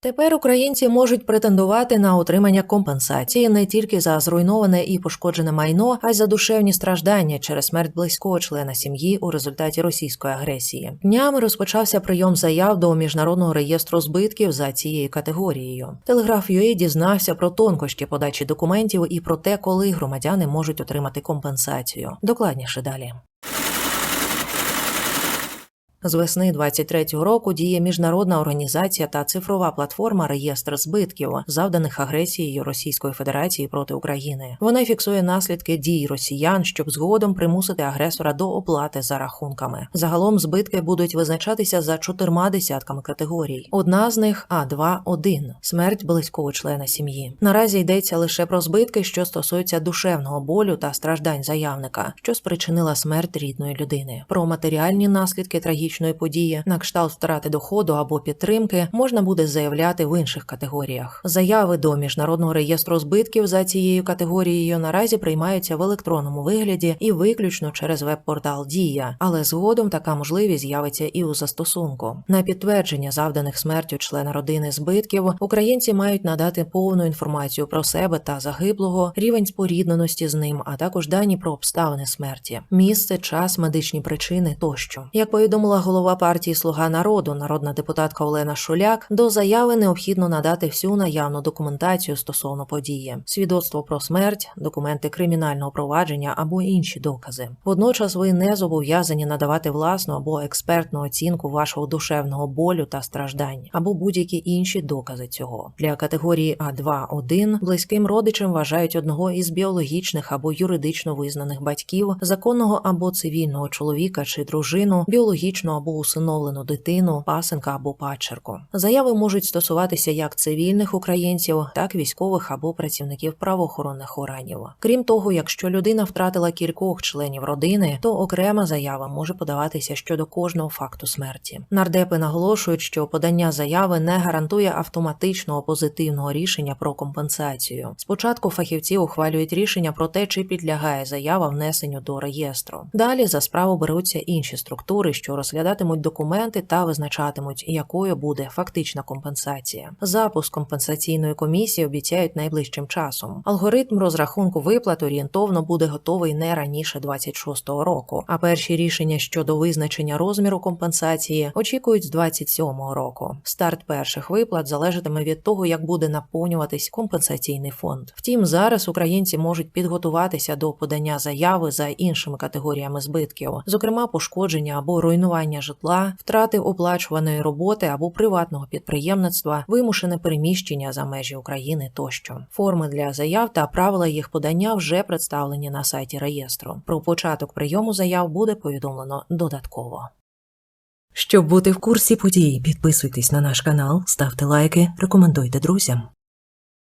Тепер українці можуть претендувати на отримання компенсації не тільки за зруйноване і пошкоджене майно, а й за душевні страждання через смерть близького члена сім'ї у результаті російської агресії. Днями розпочався прийом заяв до міжнародного реєстру збитків за цією категорією. Телеграф UA дізнався про тонкощі подачі документів і про те, коли громадяни можуть отримати компенсацію. Докладніше далі. З весни 23-го року діє міжнародна організація та цифрова платформа реєстр збитків, завданих агресією Російської Федерації проти України. Вона фіксує наслідки дій росіян, щоб згодом примусити агресора до оплати за рахунками. Загалом збитки будуть визначатися за чотирма десятками категорій. Одна з них а 2 1 смерть близького члена сім'ї. Наразі йдеться лише про збитки, що стосуються душевного болю та страждань заявника, що спричинила смерть рідної людини. Про матеріальні наслідки трагічної події на кшталт втрати доходу або підтримки можна буде заявляти в інших категоріях. Заяви до міжнародного реєстру збитків за цією категорією наразі приймаються в електронному вигляді і виключно через веб-портал Дія, але згодом така можливість з'явиться і у застосунку. На підтвердження завданих смертю члена родини збитків українці мають надати повну інформацію про себе та загиблого, рівень спорідненості з ним, а також дані про обставини смерті, місце, час, медичні причини тощо. Як повідомила голова партії Слуга народу, народна депутатка Олена Шуляк, до заяви необхідно надати всю наявну документацію стосовно події, свідоцтво про смерть, документи кримінального провадження або інші докази. Водночас ви не зобов'язані надавати власну або експертну оцінку вашого душевного болю та страждань, або будь-які інші докази цього. Для категорії А2-1 близьким родичем вважають одного із біологічних або юридично визнаних батьків, законного або цивільного чоловіка чи дружину, біологічну або усиновлену дитину, пасенка або падчерку. Заяви можуть стосуватися як цивільних українців, так і військових або працівників правоохоронних органів. Крім того, якщо людина втратила кількох членів родини, то окрема заява може подаватися щодо кожного факту смерті. Нардепи наголошують, що подання заяви не гарантує автоматичного позитивного рішення про компенсацію. Спочатку фахівці ухвалюють рішення про те, чи підлягає заява внесенню до реєстру. Далі за справу беруться інші структури, що розглядатимуть документи та визначатимуть, якою буде фактична компенсація. Запуск компенсаційної комісії обіцяють найближчим часом. Алгоритм розрахунку виплат орієнтовно буде готовий не раніше 26-го року. А перші рішення щодо визначення розміру компенсації очікують з 27-го року. Старт перших виплат залежатиме від того, як буде наповнюватись компенсаційний фонд. Втім, зараз українці можуть підготуватися до подання заяви за іншими категоріями збитків, зокрема пошкодження або руйнування житла, втрати оплачуваної роботи або приватного підприємництва, вимушене переміщення за межі України тощо. Форми для заяв та правила їх подання вже представлені на сайті реєстру. Про початок прийому заяв буде повідомлено додатково. Щоб бути в курсі подій, підписуйтесь на наш канал, ставте лайки, рекомендуйте друзям.